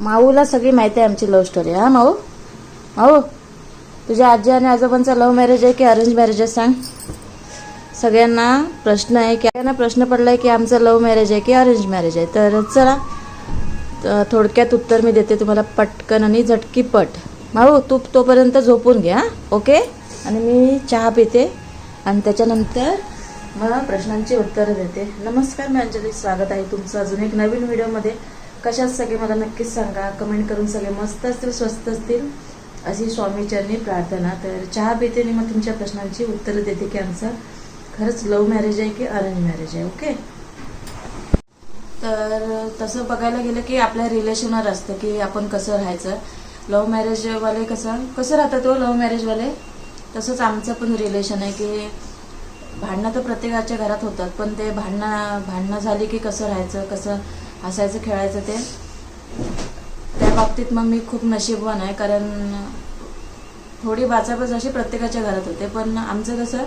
माऊला सगळी माहिती आहे आमची लव्ह स्टोरी हा माऊ? माऊ तुझ्या आजी आणि आजोबांचा लव्ह मॅरेज आहे की अरेंज मॅरेज आहे सांग? सगळ्यांना प्रश्न आहे की सगळ्यांना प्रश्न पडला आहे की आमचं लव्ह मॅरेज आहे की अरेंज मॅरेज आहे? तर चला थोडक्यात उत्तर मी देते तुम्हाला पटकन आणि झटकीपट. माऊ तू तोपर्यंत झोपून घ्या ओके? आणि मी चहा पिते आणि त्याच्यानंतर मला प्रश्नांची उत्तरं देते. नमस्कार मी अंजली स्वागत आहे तुमचं अजून एक नवीन व्हिडिओमध्ये कशात सगळे मला नक्कीच सांगा. कमेंट करून सगळे मस्त असतील स्वस्त असतील अशी स्वामीचरणी प्रार्थना. तर चहा पिते आणि मग तुमच्या प्रश्नांची उत्तरं देते की आमचं खरंच लव्ह मॅरेज आहे की अरेंज मॅरेज आहे? ओके? तर तसं बघायला गेलं की आपल्या रिलेशनवर असतं की आपण कसं राहायचं. लव्ह मॅरेजवाले कसं कसं राहतात तो लव्ह मॅरेजवाले तसंच आमचं पण रिलेशन आहे की भांडणं तर प्रत्येकाच्या घरात होतात पण ते भांडणं भांडणं झाली की कसं राहायचं कसं हसायचं खेळायचं ते. त्या बाबतीत मग मी खूप नशीबवान आहे कारण थोडी बाचाबाच अशी प्रत्येकाच्या घरात होते. पण आमचं कसं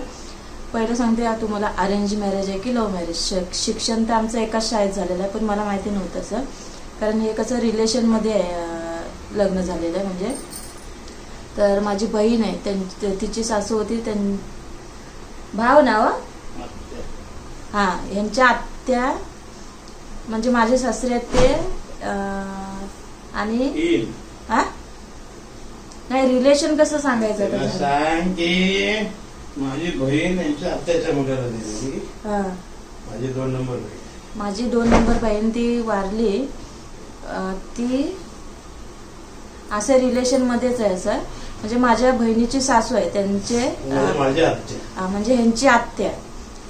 पहिलं सांगते तुम्हाला अरेंज मॅरेज आहे की लव्ह मॅरेज शिक्षण तर आमचं एकाच शाळेत झालेलं आहे पण मला माहिती नव्हतं असं. कारण हे कसं रिलेशनमध्ये आहे, लग्न झालेलं आहे म्हणजे. तर माझी बहीण आहे त्यां तिची सासू होती त्यां भाव ना हो? हा यांच्या आत्या म्हणजे माझे सासरे आहेत ते अं, आणि? हा? नाही रिलेशन कसं सांगायचं त्याला? सांग की माझी बहीण यांच्या आत्याच्या मुलाला दिली. माझी दोन नंबर बहीण. माझी दोन नंबर बहीण ती वारली. ती असं रिलेशन मध्येच आहे सर म्हणजे माझ्या बहिणीची सासू आहे त्यांचे म्हणजे म्हणजे ह्यांची आत्या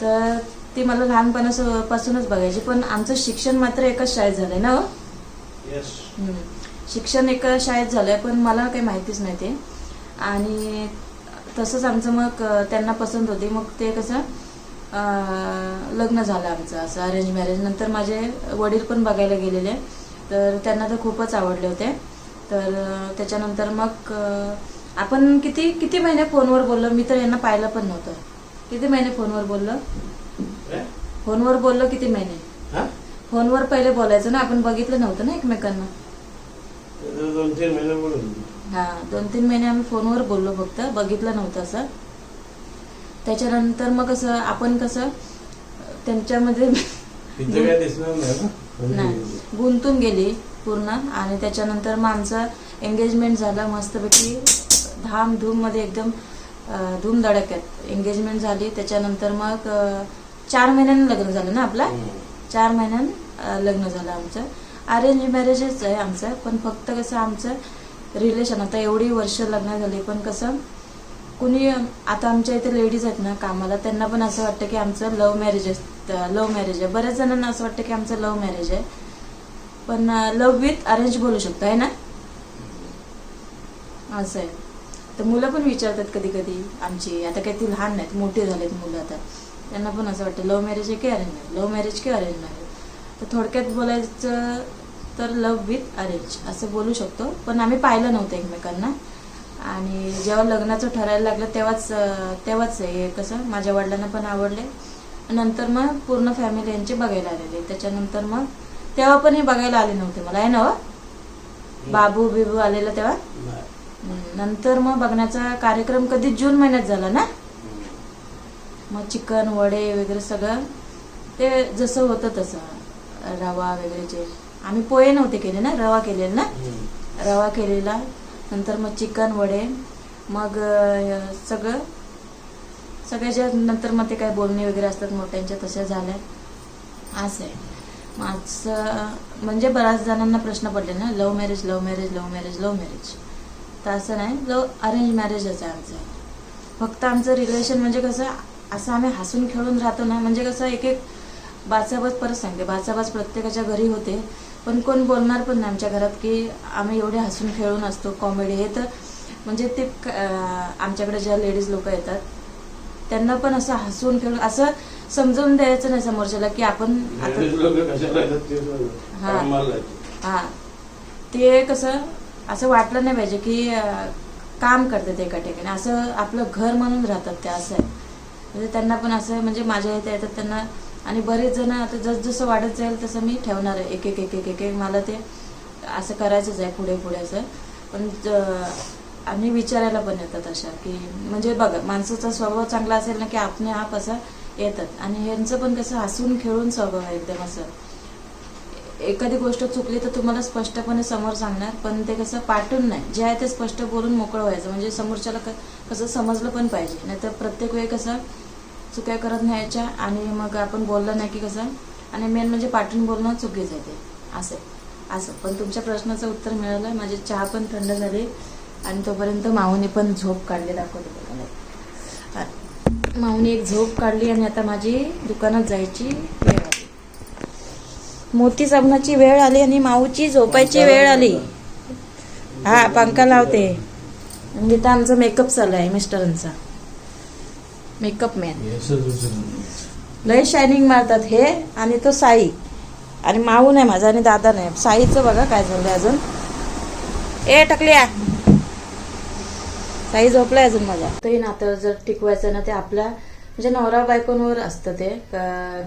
तर ती मला लहानपणापासूनच बघायची पण आमचं शिक्षण मात्र एकाच शाळेत झालंय ना हो? शिक्षण एका शाळेत झालंय पण मला काही माहितीच नाही ते. आणि तसंच आमचं मग त्यांना पसंत होती. मग ते कसं लग्न झालं आमचं असं अरेंज मॅरेज नंतर माझे वडील पण बघायला गेलेले. तर त्यांना तर खूपच आवडले होते. तर त्याच्यानंतर मग आपण किती किती महिने फोनवर बोललो? मी तर यांना पाहिलं पण नव्हतं. किती महिने फोनवर बोललो? फोनवर बोललो किती महिने? हा? फोनवर पहिले बोलायचं ना आपण बघितलं नव्हतं ना एकमेकांना. दोन तीन महिने हा दोन तीन महिने आम्ही फोनवर बोललो फक्त बघितलं नव्हतं असं. त्याच्यानंतर मग कसं आपण कसं त्यांच्यामध्ये नाही गुंतून गेली पूर्ण आणि त्याच्यानंतर मग आमचं एंगेजमेंट झालं मस्तपैकी धामधूममध्ये एकदम धूमधडक्यात एंगेजमेंट झाली त्याच्यानंतर मग चार महिन्यानं लग्न झालं ना आपला? हम्म. चार महिन्यानं लग्न झालं आमचं. अरेंज मॅरेजच आहे आमचं पण फक्त कसं आमचं रिलेशन आता एवढी वर्ष लग्न झाली पण कसं कुणी आता आमच्या इथे लेडीज आहेत ना कामाला त्यांना पण असं वाटतं की आमचं लव्ह मॅरेज आहे लव्ह मॅरेज आहे. बऱ्याच जणांना असं वाटतं की आमचं लव्ह मॅरेज आहे. पण लव्ह विथ अरेंज बोलू शकतो आहे ना? असं आहे. तर मुलं पण विचारतात कधी कधी आमची आता काही ती लहान नाहीत मोठी झालेत मुलं आता. त्यांना पण असं वाटतं लव्ह मॅरेज आहे की अरेंज मॅरेज लव्ह मॅरेज की अरेंज मॅरेज तर थोडक्यात बोलायचं तर लव्ह विथ अरेंज असं बोलू शकतो. पण आम्ही पाहिलं नव्हतं एकमेकांना. आणि जेव्हा लग्नाचं ठरायला लागलं तेव्हाच तेव्हाच हे कसं माझ्या वडिलांना पण आवडले. नंतर मग पूर्ण फॅमिली यांची बघायला आलेली. त्याच्यानंतर मग तेव्हा पण हे बघायला आले नव्हते मला. आहे ना हो? बाबू बिबू आलेला तेव्हा? नंतर मग बघण्याचा कार्यक्रम कधी जून महिन्यात झाला ना. मग चिकन वडे वगैरे सगळं. ते जसं होतं तसं. रवा वगैरेचे आम्ही पोहे नव्हते केले ना रवा केलेला ना. रवा केलेला. नंतर मग चिकन वडे. मग सगळं. सगळ्याच्या नंतर मग ते काय बोलणे वगैरे असतात मोठ्यांच्या तशा झाल्या. असं आहे माझं म्हणजे बऱ्याच जणांना प्रश्न पडले ना love marriage love marriage love marriage love marriage. तर असं नाही लव अरेंज मॅरेजच आहे आमचं. फक्त आमचं रिलेशन म्हणजे कसं असं आम्ही हसून खेळून राहतो ना म्हणजे कसं एक एक बाचाबाच परत सांगते बाचाबाच प्रत्येकाच्या घरी होते. पण कोण बोलणार पण नाही आमच्या घरात की आम्ही एवढे हसून खेळून असतो. कॉमेडी हे तर म्हणजे ते आमच्याकडे ज्या लेडीज लोक येतात त्यांना पण असं हसून खेळून असं समजून द्यायचं नाही समोरच्याला की आपण. हा. हा. ते कसं असं वाटलं नाही पाहिजे की काम करतात एका ठिकाणी. असं आपलं घर म्हणून राहतात ते असं आहे. म्हणजे त्यांना पण असं म्हणजे माझ्या इथे येतात त्यांना. आणि बरेच जण आता जसजसं वाढत जाईल तसं मी ठेवणार आहे. एक एक एक एक एक एक मला ते असं करायचंच आहे पुढे पुढे असं. पण आम्ही आणि विचारायला पण येतात अशा की म्हणजे बघा माणसाचा स्वभाव चांगला असेल ना की आपने आप असं येतात. आणि यांचं पण कसं हसून खेळून स्वभाव आहे एकदम असं. एखादी गोष्ट चुकली तर तुम्हाला स्पष्टपणे समोर सांगणार पण ते कसं पाठवून नाही. जे आहे ते स्पष्ट बोलून मोकळं व्हायचं. म्हणजे समोरच्याला कसं समजलं पण पाहिजे. नाहीतर प्रत्येक वेळी कसं चुक्या करत न्यायच्या आणि मग आपण बोललं नाही की कसं. आणि मेन म्हणजे पाठवून बोलणं चुकीचं आहे ते. असं. असं. पण तुमच्या प्रश्नाचं उत्तर मिळालं. माझी चहा पण थंड झाली. आणि तोपर्यंत माऊने पण झोप काढली दाखवली बघा हा. माऊने एक झोप काढली आणि आता माझी दुकानात जायची वेळ आली. मोती साबणाची वेळ आली आणि माऊची झोपायची वेळ आली. हा पंखा लावते. म्हणजे इथं आमचा मेकअप चालू आहे मिस्टरांचा. Makeup man. लय शायनिंग मारतात हे आणि तो साई. आणि माऊ नाही माझा आणि दादा नाही. साईचं बघा काय झालंय अजून. ए टकल्या. साई झोपलाय अजून माझा. तरी नातं जर टिकवायचं ना ते आपल्या म्हणजे नवरा बायकोंवर असतं ते.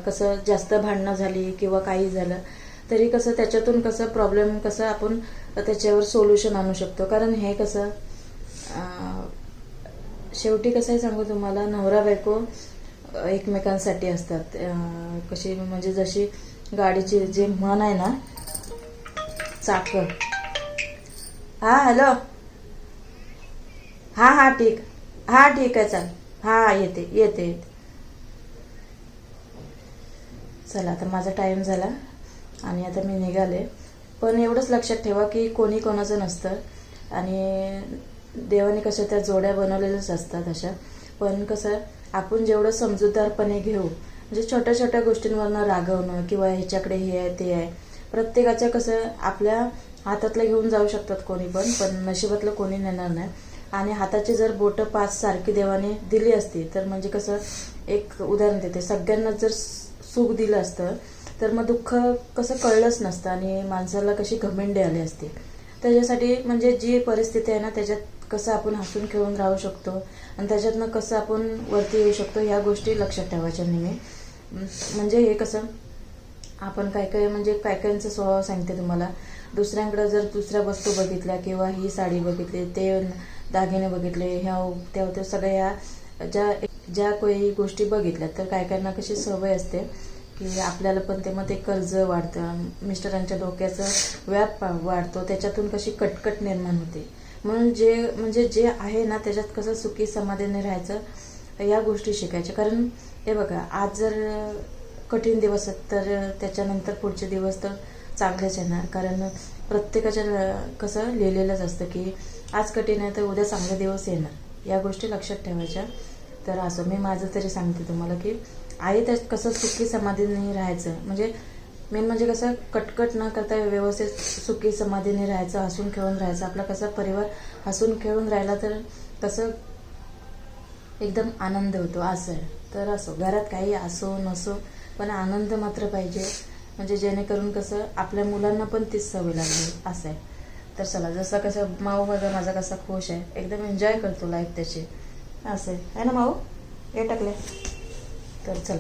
कसं जास्त भांडणं झाली किंवा काही झालं तरी कसं त्याच्यातून कसं प्रॉब्लेम कसं आपण त्याच्यावर सोल्युशन आणू शकतो. कारण हे कसं शेवटी कसं आहे सांगू तुम्हाला नवरा बायको एकमेकांसाठी असतात. कशी म्हणजे जशी गाडीची जे म्हण आहे ना चाक. हा हॅलो. हा हा ठीक. हा ठीक आहे चाल. हा येते येते येते. चला आता माझा टाईम झाला आणि आता मी निघाले. पण एवढंच लक्षात ठेवा की कोणी कोणाचं नसतं. आणि देवाने कशा त्या जोड्या बनवलेल्याच असतात अशा. पण कसं आपण जेवढं समजूतदारपणे घेऊ म्हणजे छोट्या छोट्या गोष्टींवरनं रागवणं किंवा ह्याच्याकडे हे आहे ते आहे प्रत्येकाच्या कसं आपल्या हातातलं घेऊन जाऊ शकतात कोणी पण पण नशिबातलं कोणी नेणार नाही. आणि हाताची जर बोटं पाच सारखी देवाने दिली असती तर म्हणजे कसं एक उदाहरण देते. सगळ्यांना जर सुख दिलं असतं तर मग दुःख कसं कळलंच नसतं आणि माणसाला कशी घमेंडे आले असते. त्याच्यासाठी म्हणजे जी परिस्थिती आहे ना त्याच्यात कसं आपण हसून खेळून राहू शकतो आणि त्याच्यातनं कसं आपण वरती येऊ शकतो ह्या गोष्टी लक्षात ठेवायच्या नेहमी. म्हणजे हे कसं आपण काय काय म्हणजे काय कायचा स्वभाव सांगते तुम्हाला. दुसऱ्यांकडे जर दुसऱ्या वस्तू बघितल्या किंवा ही साडी बघितली ते दागिने बघितले ह्या त्या त्या सगळ्या ज्या ज्या काही गोष्टी बघितल्या तर काय कायना कशी सवय असते की आपल्याला पण ते मग ते कर्ज वाढतं मिस्टरांच्या डोक्याचं व्याप वाढतो त्याच्यातून कशी कटकट निर्माण होते. म्हणून जे म्हणजे जे आहे ना त्याच्यात कसं सुखी समाधानी राहायचं या गोष्टी शिकायच्या. कारण हे बघा आज जर कठीण दिवस आहेत तर त्याच्यानंतर पुढचे दिवस तर चांगलेच येणार. कारण प्रत्येकाच्या कसं लिहिलेलंच असतं की आज कठीण आहे तर उद्या चांगले दिवस येणार. या गोष्टी लक्षात ठेवायच्या. तर असं मी माझं तरी सांगते तुम्हाला की आहे त्यात कसं सुखी समाधीने राहायचं म्हणजे मेन म्हणजे कसं कटकट न करता व्यवस्थित सुखी समाधीने राहायचं हसून खेळून राहायचं. आपला कसा परिवार हसून खेळून राहिला तर कसं एकदम आनंद होतो असं आहे. तर असो घरात काही असो नसो पण आनंद मात्र पाहिजे. म्हणजे जेणेकरून कसं आपल्या मुलांना पण तीच सवय लागली असं आहे. तर चला जसं कसं माऊ बघा माझा कसा खुश आहे. एकदम एन्जॉय करतो लाईफ त्याची. असं आहे. ना माऊ? हे टाकले तर चला.